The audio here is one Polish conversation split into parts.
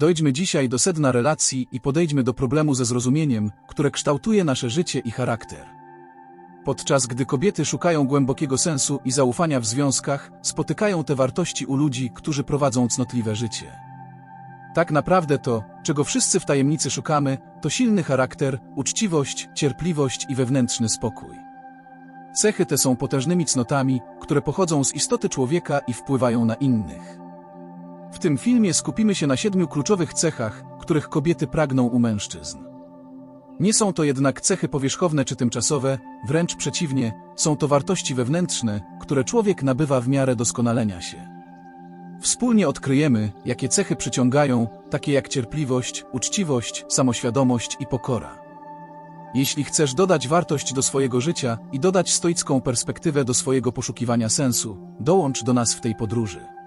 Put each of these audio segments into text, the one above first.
Dojdźmy dzisiaj do sedna relacji i podejdźmy do problemu ze zrozumieniem, które kształtuje nasze życie i charakter. Podczas gdy kobiety szukają głębokiego sensu i zaufania w związkach, spotykają te wartości u ludzi, którzy prowadzą cnotliwe życie. Tak naprawdę to, czego wszyscy w tajemnicy szukamy, to silny charakter, uczciwość, cierpliwość i wewnętrzny spokój. Cechy te są potężnymi cnotami, które pochodzą z istoty człowieka i wpływają na innych. W tym filmie skupimy się na siedmiu kluczowych cechach, których kobiety pragną u mężczyzn. Nie są to jednak cechy powierzchowne czy tymczasowe, wręcz przeciwnie, są to wartości wewnętrzne, które człowiek nabywa w miarę doskonalenia się. Wspólnie odkryjemy, jakie cechy przyciągają, takie jak cierpliwość, uczciwość, samoświadomość i pokora. Jeśli chcesz dodać wartość do swojego życia i dodać stoicką perspektywę do swojego poszukiwania sensu, dołącz do nas w tej podróży.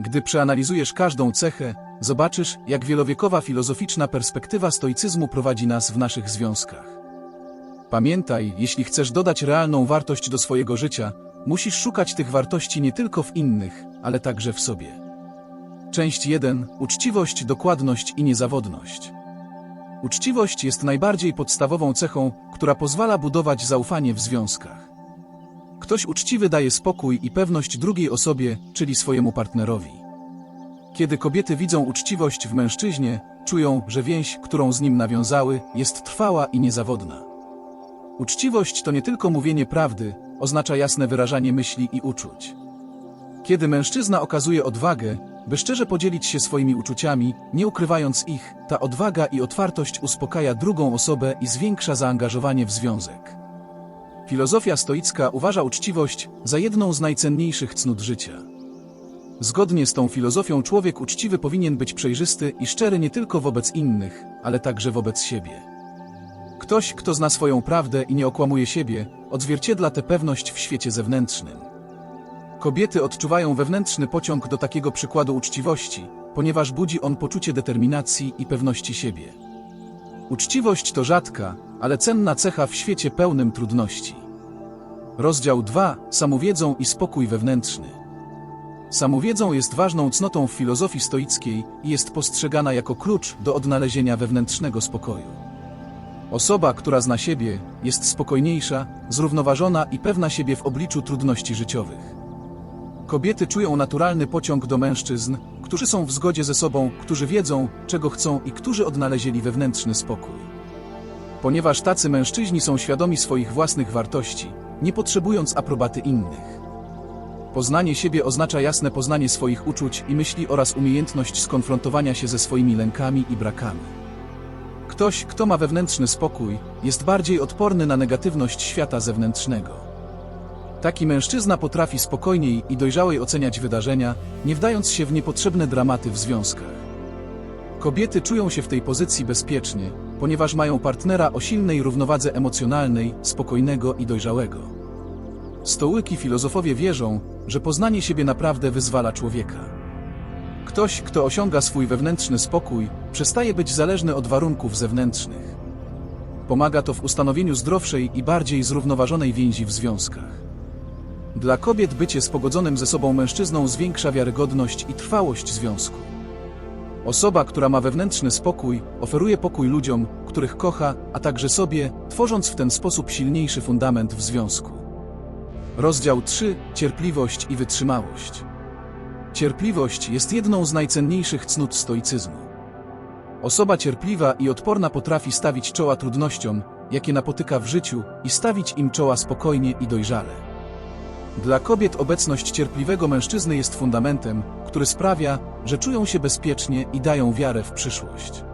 Gdy przeanalizujesz każdą cechę, zobaczysz, jak wielowiekowa filozoficzna perspektywa stoicyzmu prowadzi nas w naszych związkach. Pamiętaj, jeśli chcesz dodać realną wartość do swojego życia, musisz szukać tych wartości nie tylko w innych, ale także w sobie. Część 1. Uczciwość, dokładność i niezawodność. Uczciwość jest najbardziej podstawową cechą, która pozwala budować zaufanie w związkach. Ktoś uczciwy daje spokój i pewność drugiej osobie, czyli swojemu partnerowi. Kiedy kobiety widzą uczciwość w mężczyźnie, czują, że więź, którą z nim nawiązały, jest trwała i niezawodna. Uczciwość to nie tylko mówienie prawdy, oznacza jasne wyrażanie myśli i uczuć. Kiedy mężczyzna okazuje odwagę, by szczerze podzielić się swoimi uczuciami, nie ukrywając ich, ta odwaga i otwartość uspokaja drugą osobę i zwiększa zaangażowanie w związek. Filozofia stoicka uważa uczciwość za jedną z najcenniejszych cnót życia. Zgodnie z tą filozofią człowiek uczciwy powinien być przejrzysty i szczery nie tylko wobec innych, ale także wobec siebie. Ktoś, kto zna swoją prawdę i nie okłamuje siebie, odzwierciedla tę pewność w świecie zewnętrznym. Kobiety odczuwają wewnętrzny pociąg do takiego przykładu uczciwości, ponieważ budzi on poczucie determinacji i pewności siebie. Uczciwość to rzadka, ale cenna cecha w świecie pełnym trudności. Rozdział 2. Samowiedzą i spokój wewnętrzny. Samowiedzą jest ważną cnotą w filozofii stoickiej i jest postrzegana jako klucz do odnalezienia wewnętrznego spokoju. Osoba, która zna siebie, jest spokojniejsza, zrównoważona i pewna siebie w obliczu trudności życiowych. Kobiety czują naturalny pociąg do mężczyzn, którzy są w zgodzie ze sobą, którzy wiedzą, czego chcą i którzy odnaleźli wewnętrzny spokój. Ponieważ tacy mężczyźni są świadomi swoich własnych wartości, nie potrzebując aprobaty innych. Poznanie siebie oznacza jasne poznanie swoich uczuć i myśli oraz umiejętność skonfrontowania się ze swoimi lękami i brakami. Ktoś, kto ma wewnętrzny spokój, jest bardziej odporny na negatywność świata zewnętrznego. Taki mężczyzna potrafi spokojniej i dojrzałej oceniać wydarzenia, nie wdając się w niepotrzebne dramaty w związkach. Kobiety czują się w tej pozycji bezpiecznie, ponieważ mają partnera o silnej równowadze emocjonalnej, spokojnego i dojrzałego. Stołyki filozofowie wierzą, że poznanie siebie naprawdę wyzwala człowieka. Ktoś, kto osiąga swój wewnętrzny spokój, przestaje być zależny od warunków zewnętrznych. Pomaga to w ustanowieniu zdrowszej i bardziej zrównoważonej więzi w związkach. Dla kobiet bycie spogodzonym ze sobą mężczyzną zwiększa wiarygodność i trwałość związku. Osoba, która ma wewnętrzny spokój, oferuje pokój ludziom, których kocha, a także sobie, tworząc w ten sposób silniejszy fundament w związku. Rozdział 3. Cierpliwość i wytrzymałość. Cierpliwość jest jedną z najcenniejszych cnót stoicyzmu. Osoba cierpliwa i odporna potrafi stawić czoła trudnościom, jakie napotyka w życiu, i stawić im czoła spokojnie i dojrzale. Dla kobiet obecność cierpliwego mężczyzny jest fundamentem, który sprawia, że czują się bezpiecznie i dają wiarę w przyszłość.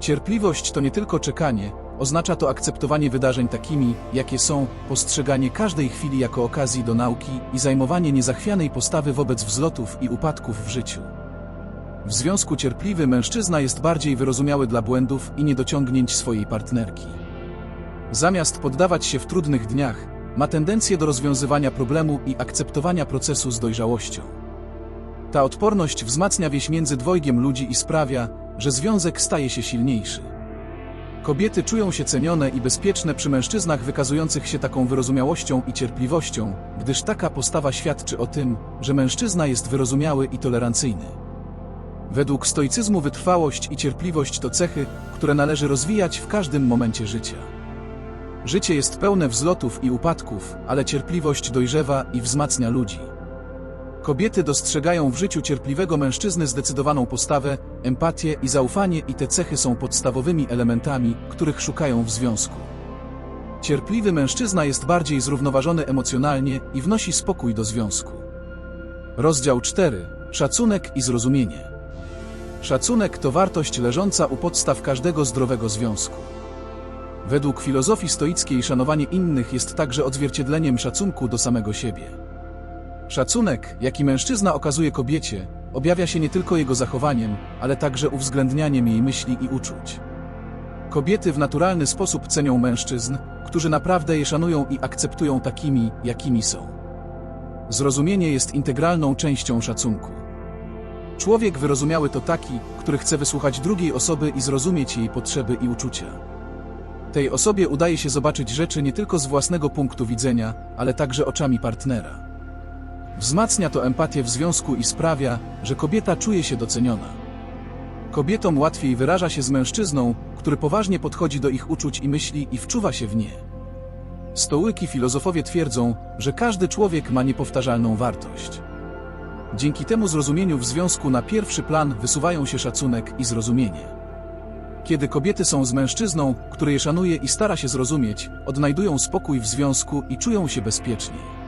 Cierpliwość to nie tylko czekanie, oznacza to akceptowanie wydarzeń takimi, jakie są, postrzeganie każdej chwili jako okazji do nauki i zajmowanie niezachwianej postawy wobec wzlotów i upadków w życiu. W związku cierpliwy mężczyzna jest bardziej wyrozumiały dla błędów i niedociągnięć swojej partnerki. Zamiast poddawać się w trudnych dniach, ma tendencję do rozwiązywania problemu i akceptowania procesu z dojrzałością. Ta odporność wzmacnia wieś między dwojgiem ludzi i sprawia, że związek staje się silniejszy. Kobiety czują się cenione i bezpieczne przy mężczyznach wykazujących się taką wyrozumiałością i cierpliwością, gdyż taka postawa świadczy o tym, że mężczyzna jest wyrozumiały i tolerancyjny. Według stoicyzmu wytrwałość i cierpliwość to cechy, które należy rozwijać w każdym momencie życia. Życie jest pełne wzlotów i upadków, ale cierpliwość dojrzewa i wzmacnia ludzi. Kobiety dostrzegają w życiu cierpliwego mężczyzny zdecydowaną postawę, empatię i zaufanie i te cechy są podstawowymi elementami, których szukają w związku. Cierpliwy mężczyzna jest bardziej zrównoważony emocjonalnie i wnosi spokój do związku. Rozdział 4. Szacunek i zrozumienie. Szacunek to wartość leżąca u podstaw każdego zdrowego związku. Według filozofii stoickiej szanowanie innych jest także odzwierciedleniem szacunku do samego siebie. Szacunek, jaki mężczyzna okazuje kobiecie, objawia się nie tylko jego zachowaniem, ale także uwzględnianiem jej myśli i uczuć. Kobiety w naturalny sposób cenią mężczyzn, którzy naprawdę je szanują i akceptują takimi, jakimi są. Zrozumienie jest integralną częścią szacunku. Człowiek wyrozumiały to taki, który chce wysłuchać drugiej osoby i zrozumieć jej potrzeby i uczucia. Tej osobie udaje się zobaczyć rzeczy nie tylko z własnego punktu widzenia, ale także oczami partnera. Wzmacnia to empatię w związku i sprawia, że kobieta czuje się doceniona. Kobietom łatwiej wyraża się z mężczyzną, który poważnie podchodzi do ich uczuć i myśli i wczuwa się w nie. Stołyki filozofowie twierdzą, że każdy człowiek ma niepowtarzalną wartość. Dzięki temu zrozumieniu w związku na pierwszy plan wysuwają się szacunek i zrozumienie. Kiedy kobiety są z mężczyzną, który je szanuje i stara się zrozumieć, odnajdują spokój w związku i czują się bezpieczniej.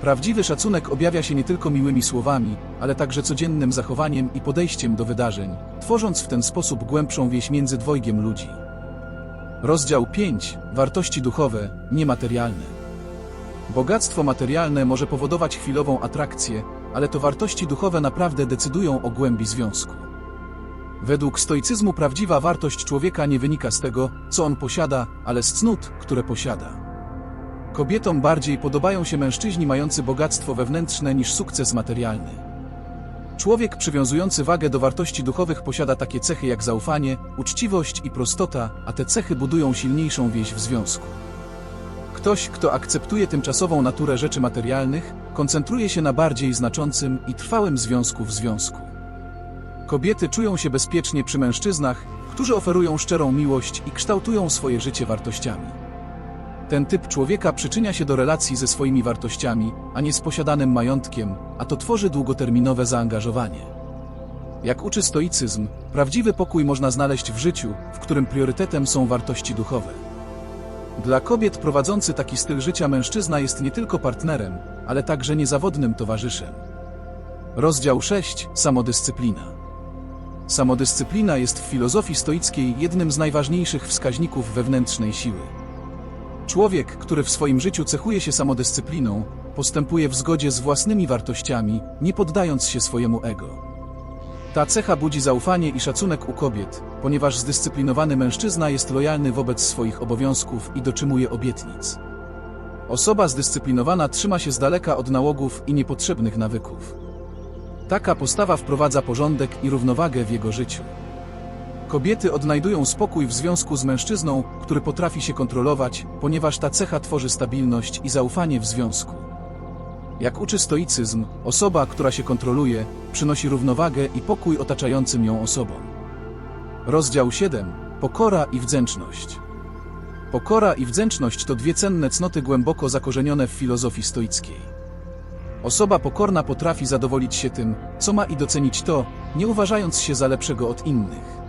Prawdziwy szacunek objawia się nie tylko miłymi słowami, ale także codziennym zachowaniem i podejściem do wydarzeń, tworząc w ten sposób głębszą więź między dwojgiem ludzi. Rozdział 5. Wartości duchowe, niematerialne. Bogactwo materialne może powodować chwilową atrakcję, ale to wartości duchowe naprawdę decydują o głębi związku. Według stoicyzmu prawdziwa wartość człowieka nie wynika z tego, co on posiada, ale z cnót, które posiada. Kobietom bardziej podobają się mężczyźni mający bogactwo wewnętrzne niż sukces materialny. Człowiek przywiązujący wagę do wartości duchowych posiada takie cechy jak zaufanie, uczciwość i prostota, a te cechy budują silniejszą więź w związku. Ktoś, kto akceptuje tymczasową naturę rzeczy materialnych, koncentruje się na bardziej znaczącym i trwałym związku w związku. Kobiety czują się bezpiecznie przy mężczyznach, którzy oferują szczerą miłość i kształtują swoje życie wartościami. Ten typ człowieka przyczynia się do relacji ze swoimi wartościami, a nie z posiadanym majątkiem, a to tworzy długoterminowe zaangażowanie. Jak uczy stoicyzm, prawdziwy pokój można znaleźć w życiu, w którym priorytetem są wartości duchowe. Dla kobiet prowadzący taki styl życia mężczyzna jest nie tylko partnerem, ale także niezawodnym towarzyszem. Rozdział 6. Samodyscyplina. Samodyscyplina jest w filozofii stoickiej jednym z najważniejszych wskaźników wewnętrznej siły. Człowiek, który w swoim życiu cechuje się samodyscypliną, postępuje w zgodzie z własnymi wartościami, nie poddając się swojemu ego. Ta cecha budzi zaufanie i szacunek u kobiet, ponieważ zdyscyplinowany mężczyzna jest lojalny wobec swoich obowiązków i dotrzymuje obietnic. Osoba zdyscyplinowana trzyma się z daleka od nałogów i niepotrzebnych nawyków. Taka postawa wprowadza porządek i równowagę w jego życiu. Kobiety odnajdują spokój w związku z mężczyzną, który potrafi się kontrolować, ponieważ ta cecha tworzy stabilność i zaufanie w związku. Jak uczy stoicyzm, osoba, która się kontroluje, przynosi równowagę i pokój otaczającym ją osobom. Rozdział 7. Pokora i wdzięczność. Pokora i wdzięczność to dwie cenne cnoty głęboko zakorzenione w filozofii stoickiej. Osoba pokorna potrafi zadowolić się tym, co ma i docenić to, nie uważając się za lepszego od innych.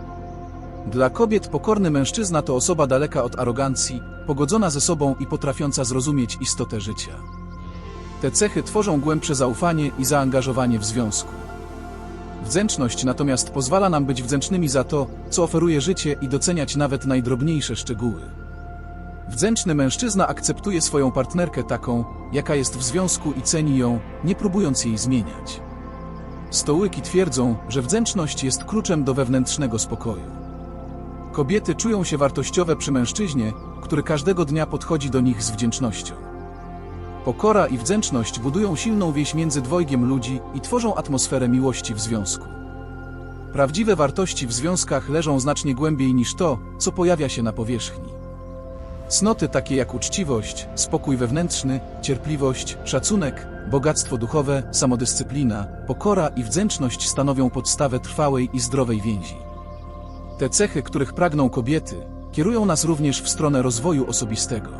Dla kobiet pokorny mężczyzna to osoba daleka od arogancji, pogodzona ze sobą i potrafiąca zrozumieć istotę życia. Te cechy tworzą głębsze zaufanie i zaangażowanie w związku. Wdzięczność natomiast pozwala nam być wdzięcznymi za to, co oferuje życie i doceniać nawet najdrobniejsze szczegóły. Wdzięczny mężczyzna akceptuje swoją partnerkę taką, jaka jest w związku i ceni ją, nie próbując jej zmieniać. Stołyki twierdzą, że wdzięczność jest kluczem do wewnętrznego spokoju. Kobiety czują się wartościowe przy mężczyźnie, który każdego dnia podchodzi do nich z wdzięcznością. Pokora i wdzięczność budują silną więź między dwojgiem ludzi i tworzą atmosferę miłości w związku. Prawdziwe wartości w związkach leżą znacznie głębiej niż to, co pojawia się na powierzchni. Cnoty takie jak uczciwość, spokój wewnętrzny, cierpliwość, szacunek bogactwo duchowe, samodyscyplina, pokora i wdzięczność stanowią podstawę trwałej i zdrowej więzi. Te cechy, których pragną kobiety, kierują nas również w stronę rozwoju osobistego.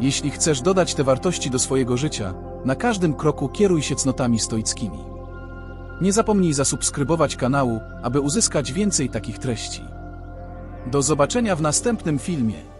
Jeśli chcesz dodać te wartości do swojego życia, na każdym kroku kieruj się cnotami stoickimi. Nie zapomnij zasubskrybować kanału, aby uzyskać więcej takich treści. Do zobaczenia w następnym filmie.